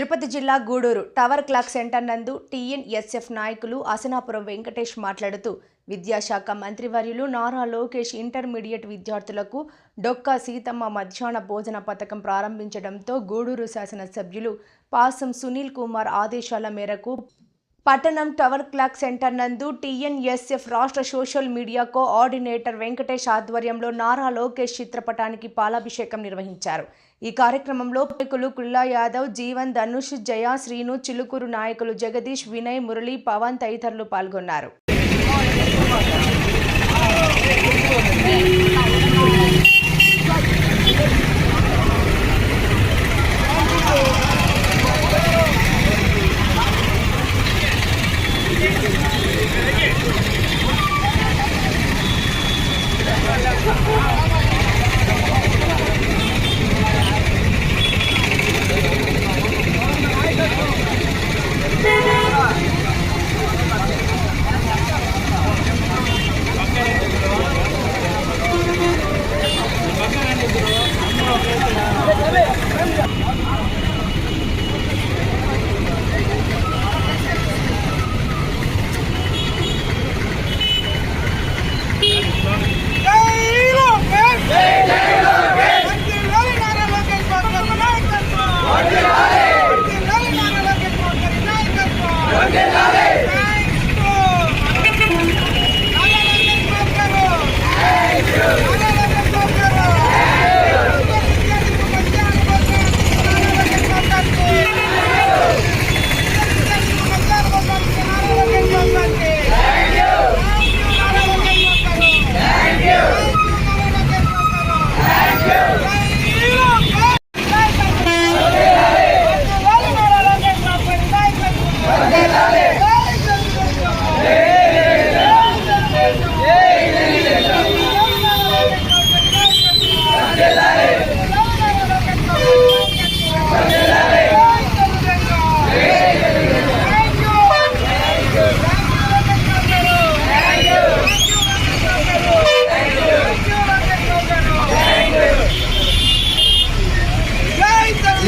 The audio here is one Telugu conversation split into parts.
తిరుపతి జిల్లా గూడూరు టవర్ క్లాక్ సెంటర్ నందు టీఎన్ఎస్ఎఫ్ నాయకులు అసనాపురం వెంకటేష్ మాట్లాడుతూ విద్యాశాఖ మంత్రివర్యులు నారా లోకేష్ ఇంటర్మీడియట్ విద్యార్థులకు డొక్కా సీతమ్మ మధ్యాహ్న భోజన పథకం ప్రారంభించడంతో గూడూరు శాసనసభ్యులు పాసం సునీల్ కుమార్ ఆదేశాల మేరకు పట్టణం టవర్ క్లాక్ సెంటర్ నందు టీఎన్ఎస్ఎఫ్ రాష్ట్ర సోషల్ మీడియా కోఆర్డినేటర్ వెంకటేష్ ఆధ్వర్యంలో నారా లోకేష్ చిత్రపటానికి పాలాభిషేకం నిర్వహించారు. ఈ కార్యక్రమంలో నాయకులు కుల్లా యాదవ్ జీవన్ ధనుష్ జయ శ్రీను చిలుకూరు నాయకులు జగదీష్ వినయ్ మురళి పవన్ తదితరులు పాల్గొన్నారు.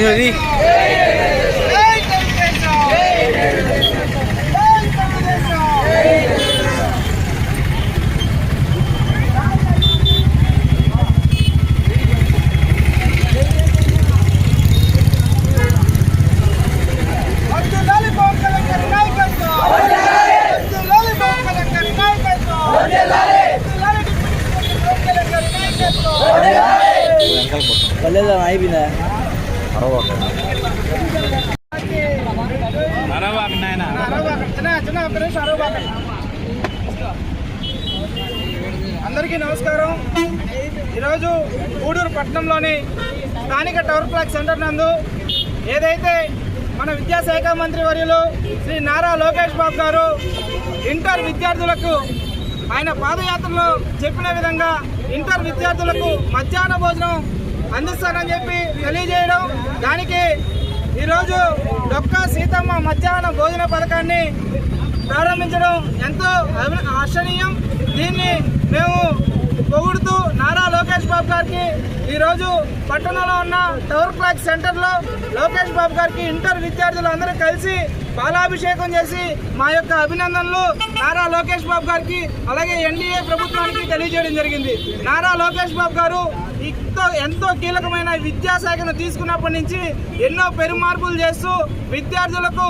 ఇది అందరికీ నమస్కారం. ఈరోజు గూడూరు పట్టణంలోని స్థానిక టవర్ ప్లాక్ సెంటర్ నందు ఏదైతే మన విద్యాశాఖ మంత్రి వర్యులు శ్రీ నారా లోకేష్ బాబు గారు ఇంటర్ విద్యార్థులకు ఆయన పాదయాత్రలో చెప్పిన విధంగా ఇంటర్ విద్యార్థులకు మధ్యాహ్న భోజనం అందిస్తానని చెప్పి తెలియజేయడం. దానికి ఈరోజు డొక్కా సీతమ్మ మధ్యాహ్న భోజన పథకాన్ని ప్రారంభించడం ఎంతో అభి- హర్షణీయం దీన్ని మేము పొగుడుతూ నారా లోకేష్ బాబు గారికి ఈరోజు పట్టణంలో ఉన్న టవర్ క్లాక్ సెంటర్లో లోకేష్ బాబు గారికి ఇంటర్ విద్యార్థులు అందరూ కలిసి బాలాభిషేకం చేసి మా యొక్క అభినందనలు నారా లోకేష్ బాబు గారికి అలాగే ఎన్డీఏ ప్రభుత్వానికి తెలియజేయడం జరిగింది. నారా లోకేష్ బాబు గారు ఎంతో ఎంతో కీలకమైన విద్యాశాఖను తీసుకున్నప్పటి నుంచి ఎన్నో పెరుమార్పులు చేస్తూ విద్యార్థులకు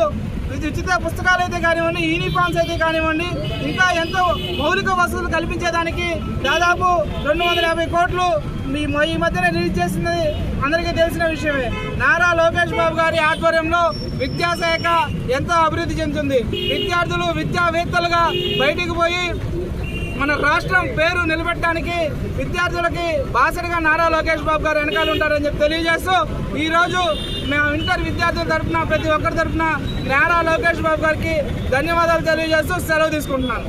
ఇది ఉచిత పుస్తకాలు అయితే కానివ్వండి యూనిఫామ్స్ అయితే కానివ్వండి ఇంకా ఎంతో మౌలిక వసతులు కల్పించేదానికి దాదాపు రెండు వందల యాభై కోట్లు మీ ఈ మధ్యన రిలీజ్ చేసింది అందరికీ తెలిసిన విషయమే. నారా లోకేష్ బాబు గారి ఆధ్వర్యంలో విద్యాశాఖ ఎంతో అభివృద్ధి చెందుతుంది. విద్యార్థులు విద్యావేత్తలుగా బయటికి పోయి మన రాష్ట్రం పేరు నిలబెట్టడానికి విద్యార్థులకి బాసరిగా నారా లోకేష్ బాబు గారు వెనకాల ఉంటారని చెప్పి తెలియజేస్తూ ఈ రోజు మేము ఇంటర్ విద్యార్థుల తరఫున ప్రతి ఒక్కరి తరఫున నారా లోకేష్ బాబు గారికి ధన్యవాదాలు తెలియజేస్తూ సెలవు తీసుకుంటున్నాను.